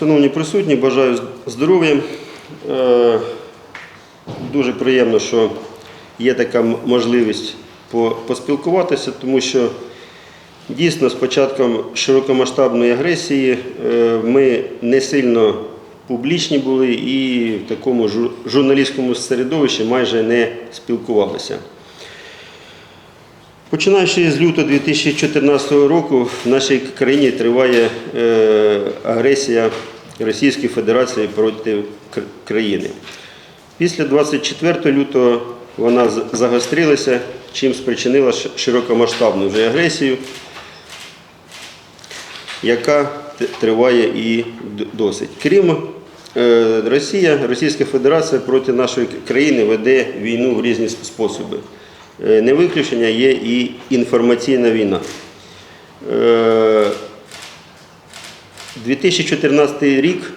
Шановні присутні, бажаю здоров'я. Е, Дуже приємно, що є така можливість поспілкуватися, тому що дійсно з початком широкомасштабної агресії е, ми не сильно публічні були і в такому журналістському середовищі майже не спілкувалися. Починаючи з лютого 2014 року в нашій країні триває е, агресія Російської Федерації проти країни. Після 24 лютого вона загострилася, чим спричинила широкомасштабну вже агресію, яка триває і досить. Крім е, Росія, Російська Федерація проти нашої країни веде війну в різні способи. Е, Не виключення є і інформаційна війна. Е, 2014 рік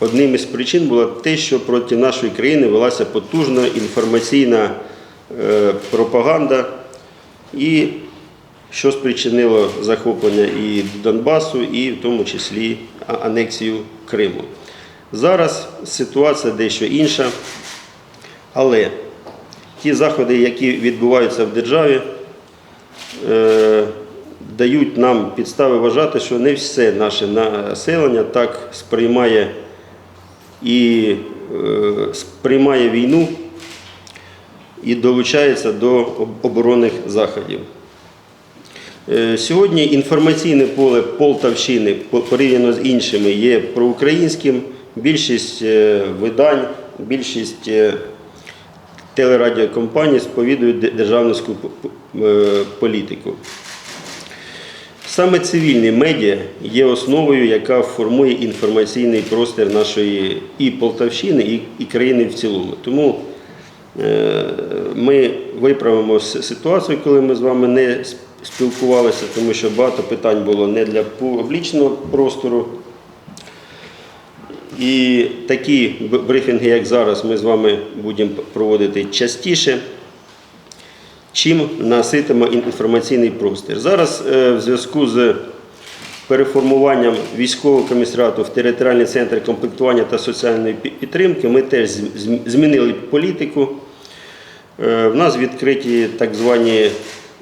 одним із причин було те, що проти нашої країни велася потужна інформаційна е, пропаганда, і що спричинило захоплення і Донбасу, і в тому числі анексію Криму. Зараз ситуація дещо інша, але ті заходи, які відбуваються в державі, е, дають нам підстави вважати, що не все наше населення так сприймає і е, сприймає війну і долучається до оборонних заходів. Е, Сьогодні інформаційне поле Полтавщини порівняно з іншими є проукраїнським. Більшість е, видань, більшість телерадіокомпаній сповідують де- державницьку п- п- е, політику. Саме цивільні медіа є основою, яка формує інформаційний простір нашої і Полтавщини, і, і країни в цілому. Тому е, ми виправимо ситуацію, коли ми з вами не спілкувалися, тому що багато питань було не для публічного простору. І такі брифінги, як зараз, ми з вами будемо проводити частіше чим наситимо інформаційний простір. Зараз е, в зв'язку з переформуванням військового комісаріату в територіальний центр комплектування та соціальної підтримки ми теж зм- зм- змінили політику. Е, В нас відкриті так звані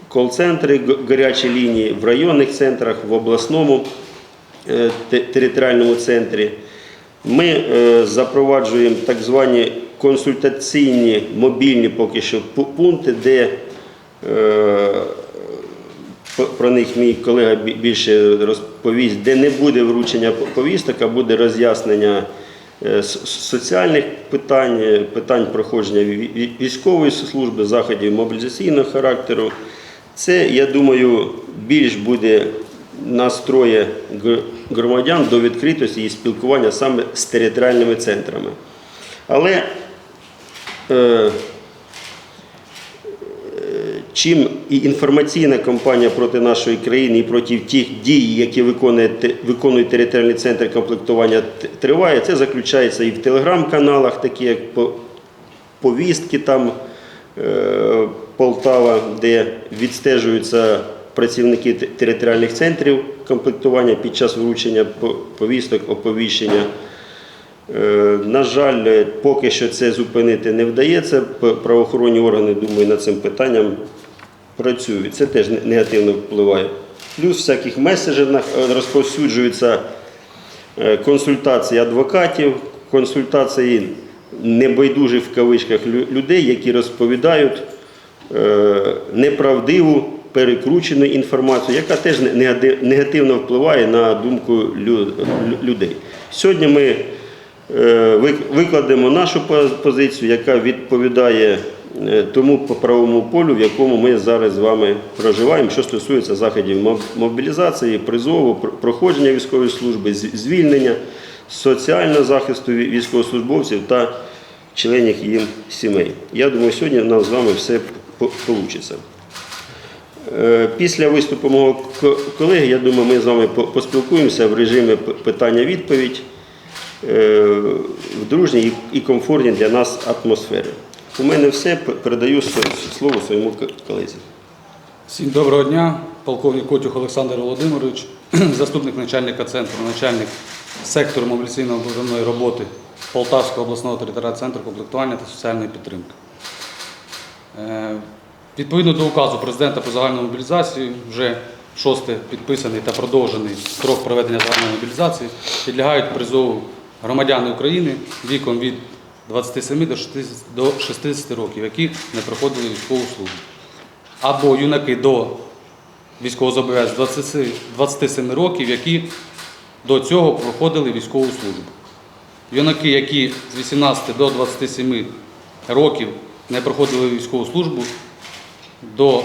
кол-центри, гарячі лінії в районних центрах, в обласному е, територіальному центрі. Ми запроваджуємо так звані консультаційні мобільні поки що пункти, де про них мій колега більше розповість, де не буде вручення повісток, а буде роз'яснення е, соціальних питань, е, питань проходження ві- ві- військової служби, заходів мобілізаційного характеру. Це, я думаю, більш буде настроє громадян до відкритості і спілкування саме з територіальними центрами. Але е, чим і інформаційна кампанія проти нашої країни і проти тих дій, які виконує, виконує територіальний центр комплектування, триває, це заключається і в телеграм-каналах, такі як повістки там е, Полтава, де відстежуються працівники територіальних центрів комплектування під час вручення повісток, оповіщення. Е, На жаль, поки що це зупинити не вдається. Правоохоронні органи, думаю, над цим питанням працюють. Це теж негативно впливає. Плюс всяких меседжерах е, розповсюджуються е, консультації адвокатів, консультації небайдужих в кавичках людей, які розповідають е, неправдиву, перекручену інформацію, яка теж негативно впливає на думку лю- лю- людей. Сьогодні ми викладемо нашу позицію, яка відповідає тому по правовому полю, в якому ми зараз з вами проживаємо, що стосується заходів мобілізації, призову, проходження військової служби, звільнення, соціального захисту військовослужбовців та членів їм сімей. Я думаю, сьогодні нас з вами все вийде. Е, Після виступу мого колеги, я думаю, ми з вами поспілкуємося в режимі питання-відповідь е, в дружній і комфортній для нас атмосфері. У мене все. Передаю слово своєму колезі. Всім доброго дня, полковник Котюх Олександр Володимирович, заступник начальника центру, начальник сектору мобілізаційно-оборонної роботи Полтавського обласного територіального центру комплектування та соціальної підтримки. Е, Відповідно до указу президента про загальну мобілізацію, вже шосте підписаний та продовжений строк проведення загальної мобілізації, підлягають призову громадяни України віком від 27 до 60 до 60 років, які не проходили військову службу, або юнаки до військовозобов'язаних 20 27 років, які до цього проходили військову службу. Юнаки, які з 18 до 27 років не проходили військову службу, до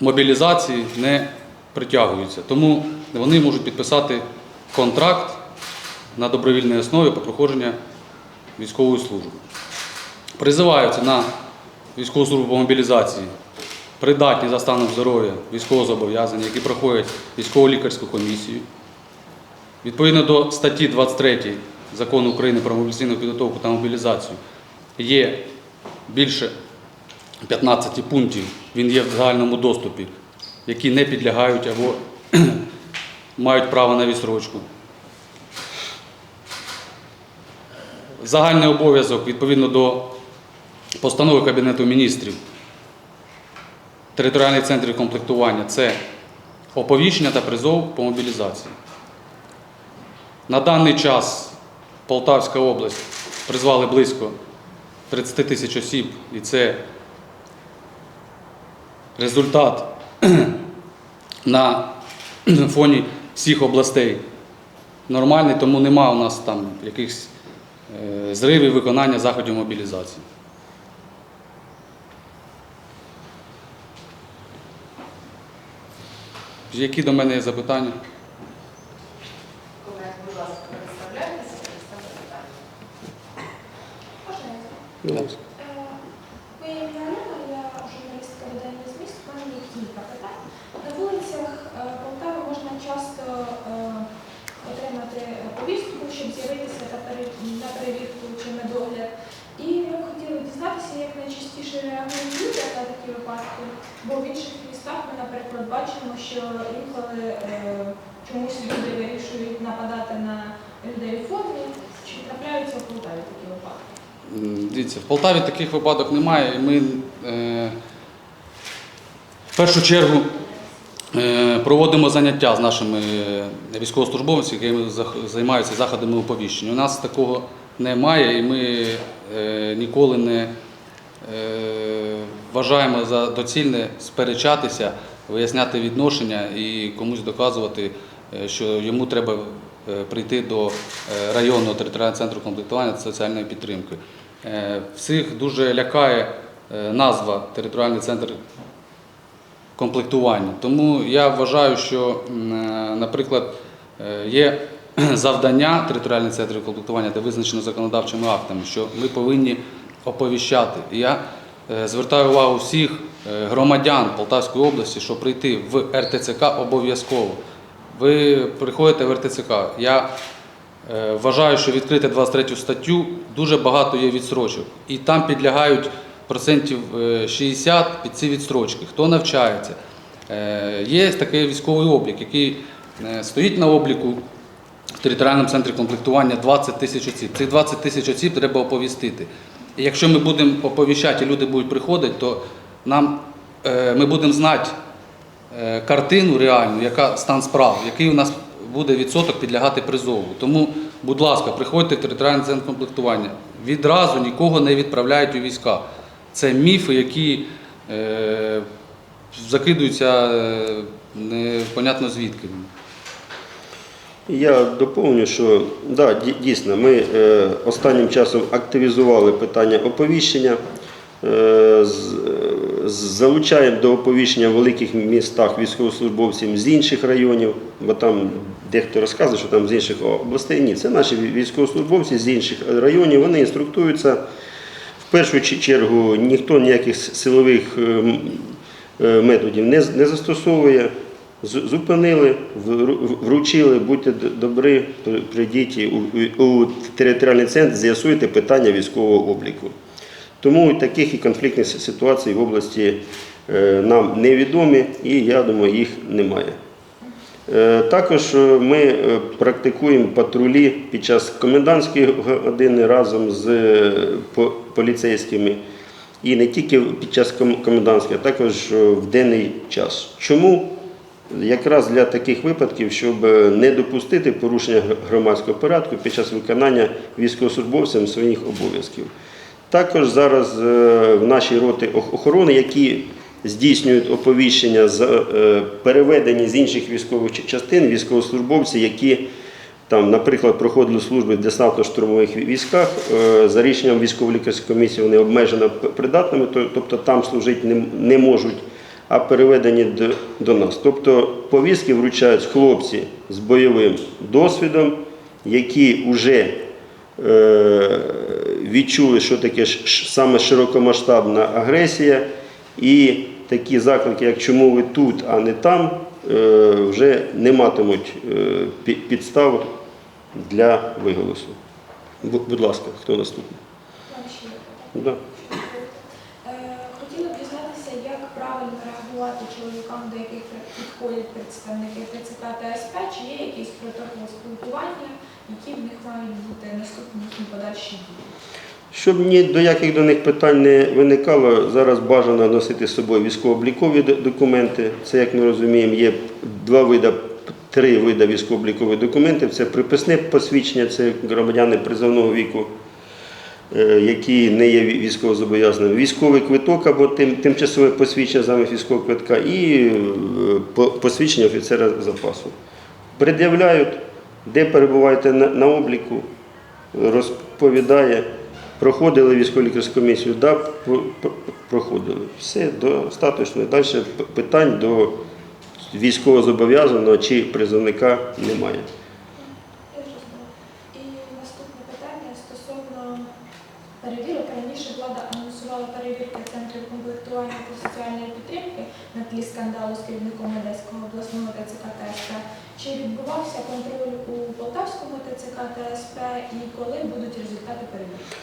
мобілізації не притягуються. Тому вони можуть підписати контракт на добровільній основі по проходження військової служби. Призиваються на військову службу по мобілізації придатні за станом здоров'я військовозобов'язані, які проходять військово-лікарську комісію. Відповідно до статті 23 Закону України про мобілізаційну підготовку та мобілізацію є більше 15 пунктів, він є в загальному доступі, які не підлягають або мають право на відсрочку. Загальний обов'язок відповідно до постанови Кабінету міністрів територіальних центрів комплектування це оповіщення та призов по мобілізації. На даний час Полтавська область призвали близько 30 тисяч осіб, і це результат на фоні всіх областей нормальний, тому нема у нас там якихось е, зривів виконання заходів мобілізації. Які до мене є запитання? Колеги, будь ласка, представляйтеся, представте питання. Можна я? Будь ласка. Е, Ви ім'я Альона, я журналістка видання зміст. У мене є кілька питань. На вулицях е, Полтави можна часто е, отримати повістку, щоб з'явитися та пере- на перевірку чи медогляд. І ми б хотіли дізнатися, як люди на такі випадки. Бо в інших містах ми, наприклад, бачимо, що інколи е, чомусь люди вирішують нападати на людей у формі. Чи трапляються в Полтаві такі випадки? Дивіться, в Полтаві таких випадок немає. І ми е, в першу чергу е, проводимо заняття з нашими військовослужбовцями, які займаються заходами оповіщення. У нас такого немає, і ми е, ніколи не вважаємо за доцільне сперечатися, виясняти відношення і комусь доказувати, е, що йому треба е, прийти до е, районного територіального центру комплектування та соціальної підтримки. Е, Всіх дуже лякає е, назва територіальний центр комплектування. Тому я вважаю, що, е, наприклад, е, є завдання територіальних центрів комплектування, де визначено законодавчими актами, що ми повинні оповіщати. І я е, звертаю увагу всіх е, громадян Полтавської області, що прийти в РТЦК обов'язково. Ви приходите в РТЦК. Я е, вважаю, що відкрити 23 статтю дуже багато є відстрочок. І там підлягають процентів е, 60 під ці відстрочки. Хто навчається? Є такий військовий облік, який стоїть на обліку в територіальному центрі комплектування 20 тисяч осіб. Цих 20 тисяч осіб треба оповістити. Якщо ми будемо оповіщати, і люди будуть приходити, то нам, е, ми будемо знати е, картину реальну, яка стан справ, який у нас буде відсоток підлягати призову. Тому, будь ласка, приходьте в територіальний центр комплектування. Відразу нікого не відправляють у війська. Це міфи, які е, закидуються непонятно звідки. Я доповню, що да, дійсно, ми е, останнім часом активізували питання оповіщення, е, е, залучаємо до оповіщення в великих містах військовослужбовців з інших районів, бо там дехто розказує, що там з інших областей. Ні, це наші військовослужбовці з інших районів, вони інструктуються. В першу чергу ніхто ніяких силових е, м, е, методів не застосовує. Зупинили, вручили, будьте д- добрі, прийдіть у, у територіальний центр, з'ясуйте питання військового обліку. Тому таких і конфліктних ситуацій в області е, нам невідомі і я думаю, їх немає. Е, Також е, ми практикуємо патрулі під час комендантської години разом з поліцейськими. І не тільки під час ком- комендантської, а також в денний час. Чому? Якраз для таких випадків, щоб е, не допустити порушення громадського порядку під час виконання військовослужбовцям своїх обов'язків. Також зараз е, в нашій роті ох- охорони, які здійснюють оповіщення е, переведені з інших військових частин, військовослужбовці, які там, наприклад, проходили служби в десантно-штурмових військах, за рішенням військово-лікарської комісії вони обмежено придатними, тобто там служити не можуть, а переведені до, до нас. Тобто повістки вручають хлопці з бойовим досвідом, які вже е, відчули, що таке саме широкомасштабна агресія, і такі заклики, як чому ви тут, а не там, е, вже не матимуть е, пі- підстав для виголосу. Будь ласка, хто наступний? Да. До яких підходять представники ТЦК та СП, чи є якийсь протокол спілкування, які в них мають бути наступні їхні подальші дії. Щоб ні до яких до них питань не виникало, зараз бажано носити з собою військово-облікові документи. Це, як ми розуміємо, є два види, три види військово-облікових документів. Це приписне посвідчення, це громадяни призовного віку, які не є військовозобов'язаними. Військовий квиток або тим, тимчасове посвідчення замість військового квитка і е, посвідчення офіцера запасу. Пред'являють, де перебуваєте на, на обліку, розповідає, проходили військово-лікарську комісію, да, про- про- проходили. Все достатньо. Далі питань до військовозобов'язаного чи призовника немає. Я зрозуміла. І наступне питання стосовно перевірок. Раніше влада анонсувала перевірки центрів комплектування та соціальної підтримки на тлі скандалу з керівником Одеського обласного ТЦК та СП. Чи відбувався контроль у Полтавському ТЦК та СП і коли будуть результати перевірки?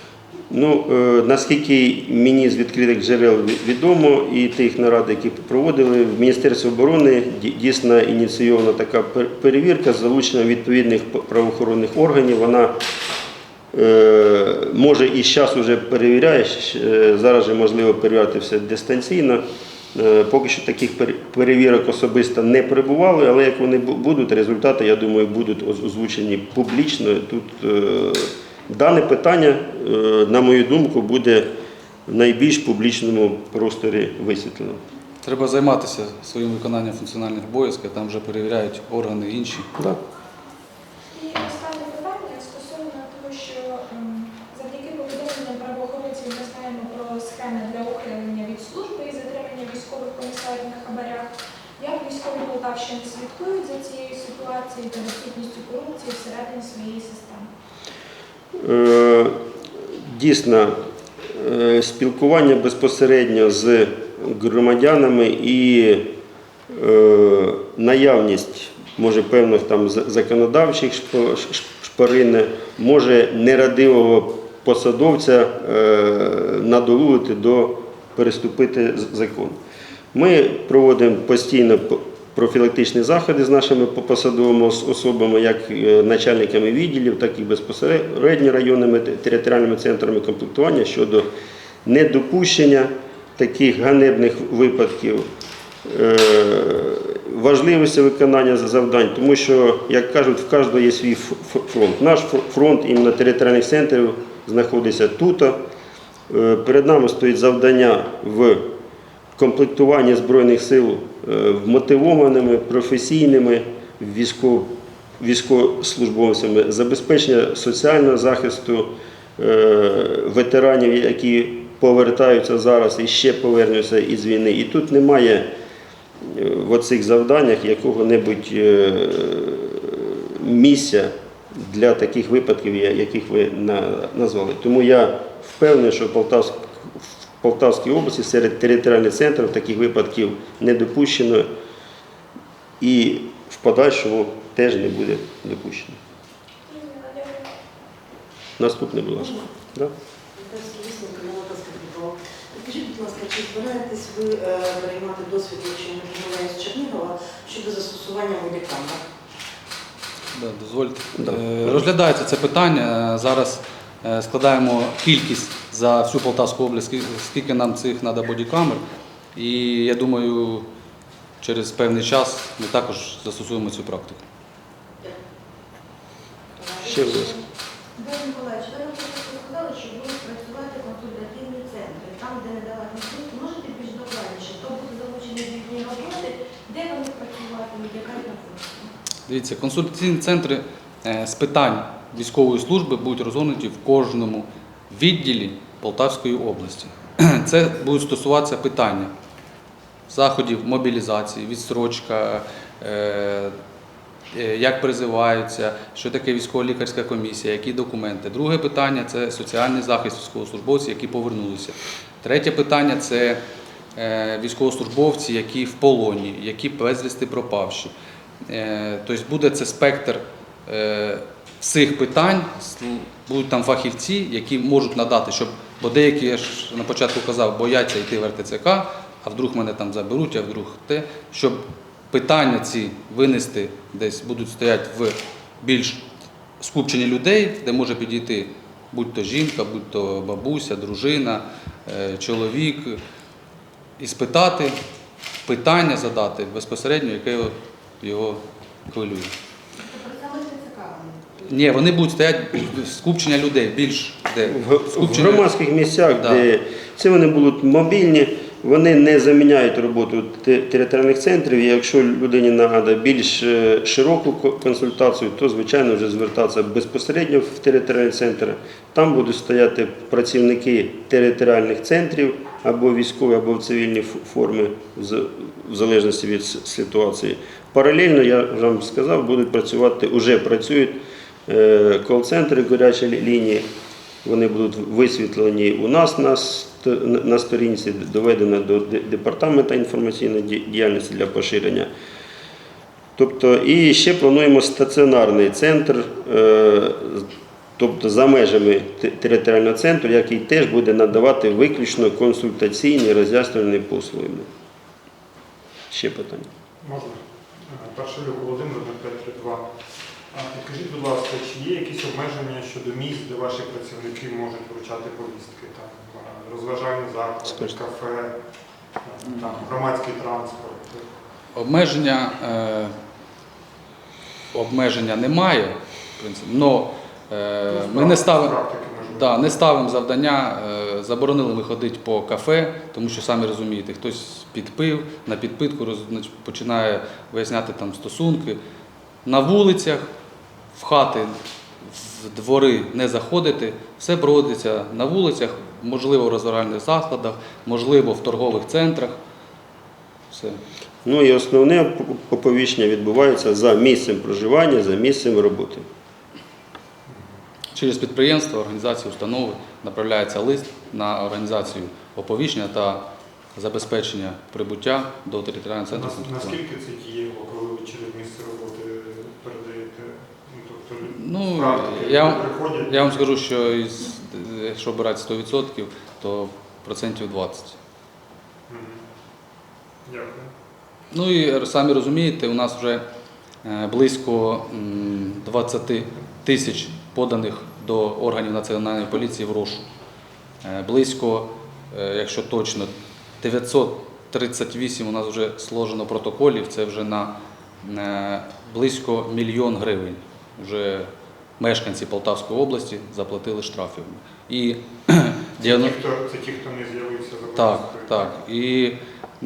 Ну, е, наскільки мені з відкритих джерел відомо, і тих нарад, які проводили, в Міністерстві оборони дійсно ініційована така перевірка з залученням відповідних правоохоронних органів. Вона е, може і зараз вже перевіряє, е, зараз же можливо перевіряти все дистанційно. Е, Поки що таких перевірок особисто не перебували, але як вони будуть, результати, я думаю, будуть озвучені публічно. Тут е, дане питання, е, на мою думку, буде в найбільш публічному просторі висвітлено. Треба займатися своїм виконанням функціональних обов'язків, там вже перевіряють органи інші. Да. І останнє питання стосовно того, що ем, завдяки повідомленням правоохоронців ми знаємо про схеми для ухилення від служби і затримання на хабарях. Як військові Полтавщини слідкують за цією ситуацією та відсутністю корупції всередині своєї системи? Е, Дійсно, е, спілкування безпосередньо з громадянами і е, наявність, може, певних там законодавчих шпарин, може нерадивого посадовця надолувати до переступити з- закон. Ми проводимо постійно профілактичні заходи з нашими по- посадовими особами, як е, начальниками відділів, так і безпосередньо районними територіальними центрами комплектування щодо недопущення таких ганебних випадків. е, Важливості виконання завдань, тому що, як кажуть, в кожного є свій фронт. Наш фронт іменно територіальних центрів знаходиться тут. Е, Перед нами стоїть завдання в комплектуванні Збройних сил е, вмотивованими, професійними військовослужбовцями, забезпечення соціального захисту е, ветеранів, які повертаються зараз і ще повернуться із війни. І тут немає е, в оцих завданнях якого-небудь місця для таких випадків, яких ви назвали. Тому я впевнений, що Полтавськ, Полтавській області серед територіальних центрів таких випадків не допущено і в подальшому теж не буде допущено. Наступне, будь ласка. Да? Підкажіть, будь ласка, чи збираєтесь ви е, переймати досвід, якщо не помиляюсь, Чернігова щодо застосування бодікамер? Да, дозвольте. Да. Е, Розглядається це питання. Е, Зараз складаємо кількість за всю Полтавську область, скільки- скільки нам цих треба бодікамер. І я думаю, через певний час ми також застосуємо цю практику. Ще будь ласка. Дмитро Миколаївич, ви нам сказали, що будуть працювати консультативні центри, там, де не дала. Можете більш докладніше, хто буде залучений до їхньої роботи, де вони працюватимуть, яка функція? Дивіться, консультаційні центри е, з питань військової служби будуть розгорнуті в кожному відділі Полтавської області. Це будуть стосуватися питання заходів мобілізації, відстрочка, е, е, як призиваються, що таке військово-лікарська комісія, які документи. Друге питання це соціальний захист військовослужбовців, які повернулися. Третє питання це е, військовослужбовці, які в полоні, які безвісти пропавші. Тобто буде це спектр всіх питань, будуть там фахівці, які можуть надати, щоб, бо деякі, я ж на початку казав, бояться йти в РТЦК, а вдруг мене там заберуть, а вдруг те, щоб питання ці винести десь будуть стояти в більш скупченні людей, де може підійти будь-то жінка, будь-то бабуся, дружина, е, чоловік, і спитати, питання задати безпосередньо, яке його, його хвилює. Тобто саме це цікаво. Ні, вони будуть стояти скупчення людей, більш де В, скупчення. громадських місцях, Да. де це вони будуть мобільні, вони не заміняють роботу те- територіальних центрів. І якщо людині треба більш е, широку ко- консультацію, то звичайно вже звертатися безпосередньо в територіальний центр. Там будуть стояти працівники територіальних центрів або військові, або в цивільній ф- формі, з- в залежності від с- ситуації. Паралельно, я вже вам сказав, будуть працювати, вже працюють кол-центри, гарячі лі- лінії. Вони будуть висвітлені у нас на, ст- на сторінці, доведено до де- департаменту інформаційної ді- діяльності для поширення. Тобто, і ще плануємо стаціонарний центр, е, тобто за межами те- територіального центру, який теж буде надавати виключно консультаційні роз'яснювальні послуги. Ще питання. Можна? Е, Перший Володимир на 532. А Підкажіть, будь ласка, чи є якісь обмеження щодо місць, де ваші працівники можуть вручати повістки? Там розважальні заклади, кафе, там, громадський транспорт. Обмеження, е, обмеження немає, в принципі, но е, Ну, ми не ставимо. Да, не ставимо завдання, е, заборонили ми ходити по кафе, тому що самі розумієте, хтось підпив, на підпитку роз- починає виясняти там стосунки. На вулицях, в хати, в двори не заходити, все проводиться на вулицях, можливо, в розважальних закладах, можливо, в торгових центрах. Все. Ну і основне оповіщення відбувається за місцем проживання, за місцем роботи. Через підприємства, організації, установи направляється лист на організацію оповіщення та забезпечення прибуття до територіального центру. Нас- Наскільки це коли ви через місце роботи Ну, практики я вам- приходять? Я вам скажу, що із, якщо брати 100%, то процентів 20. Мгм. Дякую. Ну і самі розумієте, у нас вже е, близько 20 тисяч поданих до органів національної поліції в рошу. Е, Близько, е, якщо точно, 938 у нас вже сложено протоколів, це вже на близько мільйон гривень. Вже мешканці Полтавської області заплатили штрафів. І Це 90 ті, хто, це ті, хто не з'явився за так, так. І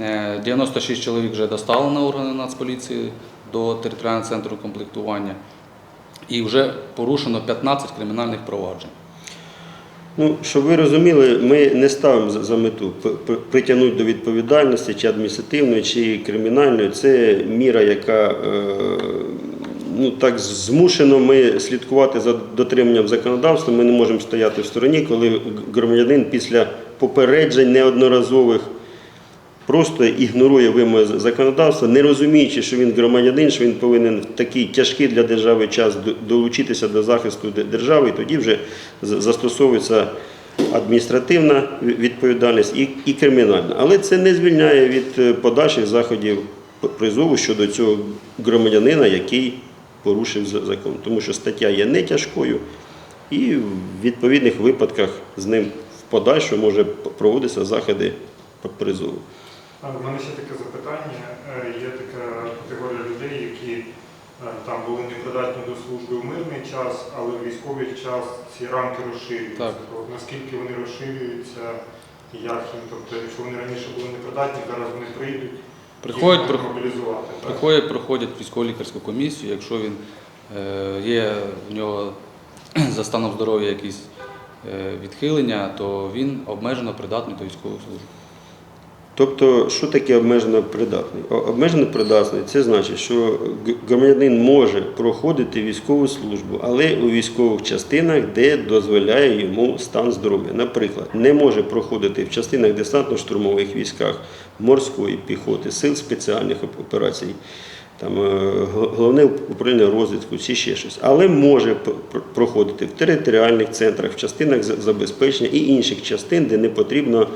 е, 96 чоловік вже доставлено на органи Нацполіції до територіального центру комплектування. І вже порушено 15 кримінальних проваджень. Ну, щоб ви розуміли, ми не ставимо за- мету притягнути до відповідальності чи адміністративної, чи кримінальної. Це міра, яка е, ну, так змушено ми слідкувати за дотриманням законодавства. Ми не можемо стояти в стороні, коли громадянин після попереджень неодноразових просто ігнорує вимоги законодавства, не розуміючи, що він громадянин, що він повинен в такий тяжкий для держави час долучитися до захисту держави, і тоді вже з- застосовуються адміністративна відповідальність і, і кримінальна. Але це не звільняє від е, подальших заходів призову щодо цього громадянина, який порушив закон. Тому що стаття є не тяжкою, і в відповідних випадках з ним в подальшому може проводитися заходи призову. А в мене ще таке запитання. Е, Є така категорія людей, які е, там були непридатні до служби в мирний час, але в військовий час ці рамки розширюються. Так. То от наскільки вони розширюються, як їм, тобто, якщо вони раніше були непридатні, зараз вони прийдуть, Приходять, мобілізувати. Приходять, проходять військово-лікарську комісію. Якщо він е, є в нього за станом здоров'я якісь е, відхилення, то він обмежено придатний до військової служби. Тобто, що таке обмежено придатний? Обмежено придатний це значить, що громадянин може проходити військову службу, але у військових частинах, де дозволяє йому стан здоров'я. Наприклад, не може проходити в частинах десантно-штурмових військах, морської піхоти, сил спеціальних операцій. Там е, головне управління розвідку чи ще щось, але може проходити в територіальних центрах, в частинах забезпечення і інших частин, де не потрібно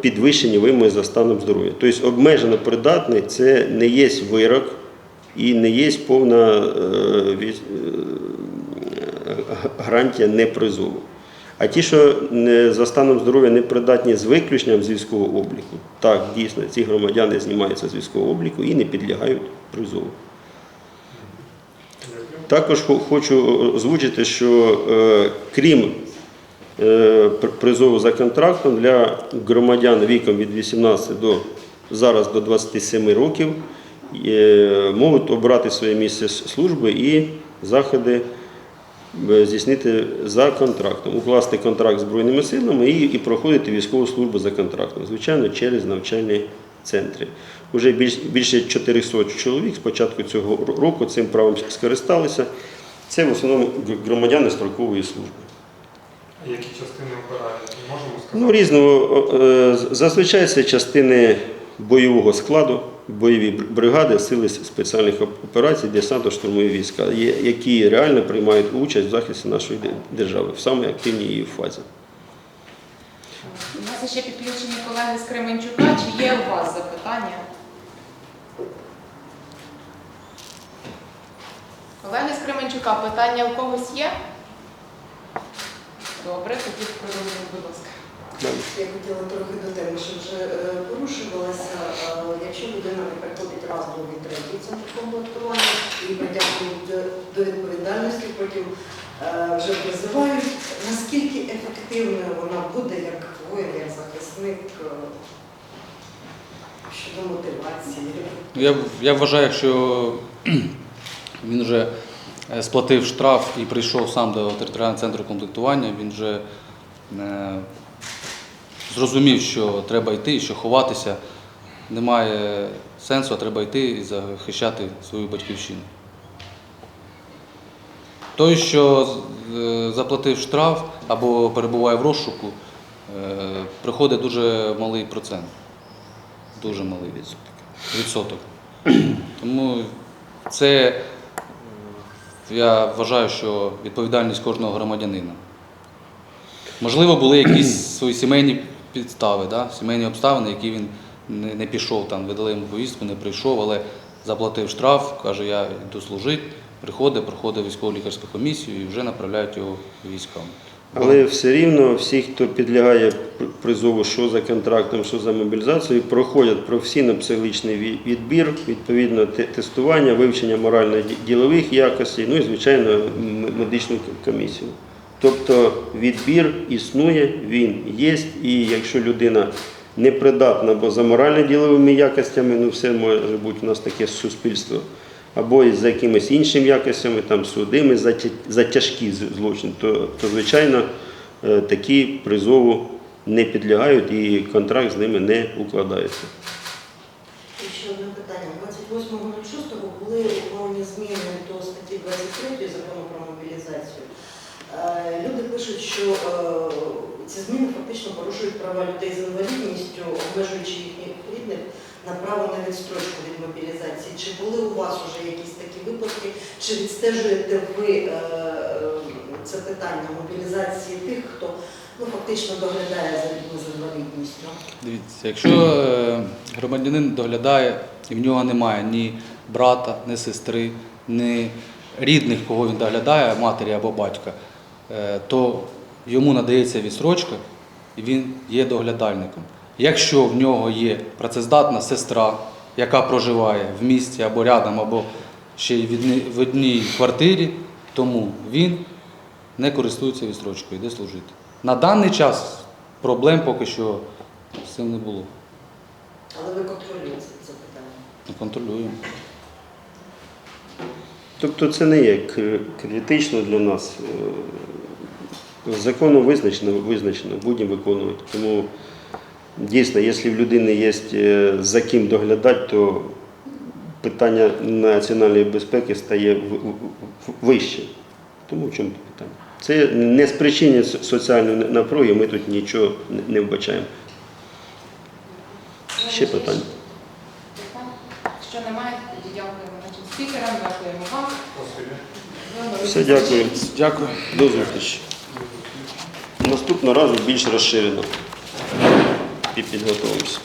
підвищені вимоги за станом здоров'я. Тобто обмежено придатний це не є вирок і не є повна е, е, гарантія непризову. А ті, що за станом здоров'я не придатні з виключенням з військового обліку, так, дійсно, ці громадяни знімаються з військового обліку і не підлягають призову. Також хочу озвучити, що е, крім е, призову за контрактом для громадян віком від 18 до зараз до 27 років е, можуть обрати своє місце служби і заходи е, здійснити за контрактом, укласти контракт з Збройними силами і, і проходити військову службу за контрактом, звичайно, через навчальні центри. Уже більш, більше 400 чоловік з початку цього року цим правом скористалися. Це в основному громадяни строкової служби. Які частини обирають? Можемо сказати? Ну, різного. е, Зазвичай це частини бойового складу, бойові бригади, сили спеціальних операцій, десантно-штурмові війська, які реально приймають участь в захисті нашої держави в самій активній її фазі. У нас ще підключені колеги з Кременчука. Чи є у вас запитання? Колеги з Кременчука, питання у когось є? Добре, тоді продовжуємо, будь ласка. Я хотіла трохи до теми, що вже е, порушувалося. Е, Якщо людина не приходить раз, другий, третій центр комплектування і притягнуть до, до відповідальності, потім е, вже призивають, наскільки ефективною вона буде як воїн, як захисник щодо мотивації? Ну, Я, я вважаю, якщо він вже сплатив штраф і прийшов сам до територіального центру комплектування, він вже е, зрозумів, що треба йти, що ховатися немає сенсу, а треба йти і захищати свою батьківщину. Той, що е, заплатив штраф або перебуває в розшуку, е, приходить дуже малий процент. Дуже малий відсоток. Тому це е, я вважаю, що відповідальність кожного громадянина. Можливо, були якісь свої сімейні підстави, да? сімейні обставини, які він не, не пішов там, видали йому повістку, не прийшов, але заплатив штраф, каже, я йду служити, приходить, проходить військово лікарську комісію і вже направляють його військам. Але все рівно всі, хто підлягає призову, що за контрактом, що за мобілізацією, проходять професійно-психологічний ві- відбір, відповідно тестування, вивчення морально-ділових якостей, ну і, звичайно, медичну комісію. Тобто відбір існує, він є, і якщо людина непридатна або за морально-діловими якостями, ну все може бути у нас таке суспільство, або із за якимись іншими якостями, там судими за, за тяжкі злочини, то, то звичайно е, такі призову не підлягають і контракт з ними не укладається. І ще одне питання. 28.06 були ухвалені зміни до статті 23 закону про мобілізацію. Е, Люди пишуть, що е, ці зміни фактично порушують права людей з інвалідністю, обмежуючи їхніх рідних на право на відстрочку від мобілізації. Чи були у вас вже якісь такі випадки? Чи відстежуєте ви е, це питання мобілізації тих, хто ну, фактично доглядає за людьми з інвалідністю. Дивіться, якщо е, громадянин доглядає і в нього немає ні брата, ні сестри, ні рідних, кого він доглядає, матері або батька, е, то йому надається відсрочка і він є доглядальником. Якщо в нього є працездатна сестра, яка проживає в місті або рядом, або ще й в одній- квартирі, тому він не користується відсрочкою, йде служити. На даний час проблем поки що з цим не було. Але ви контролюєте це питання. Контролюємо. Тобто це не є критично для нас. Е, Законом визначено, визначено, будемо виконувати. Тому дійсно, якщо в людини є е, за ким доглядати, то питання національної безпеки стає вище. Тому в чому тут питання? Це не спричинює со- соціальної напруги, ми тут нічого не- не вбачаємо. Ще питання. Якщо немає, тоді дякуємо нашим спікерам, дякуємо вам. Все, дякую. Дякую. До зустрічі. Наступного разу більш розширено. І підготовимося.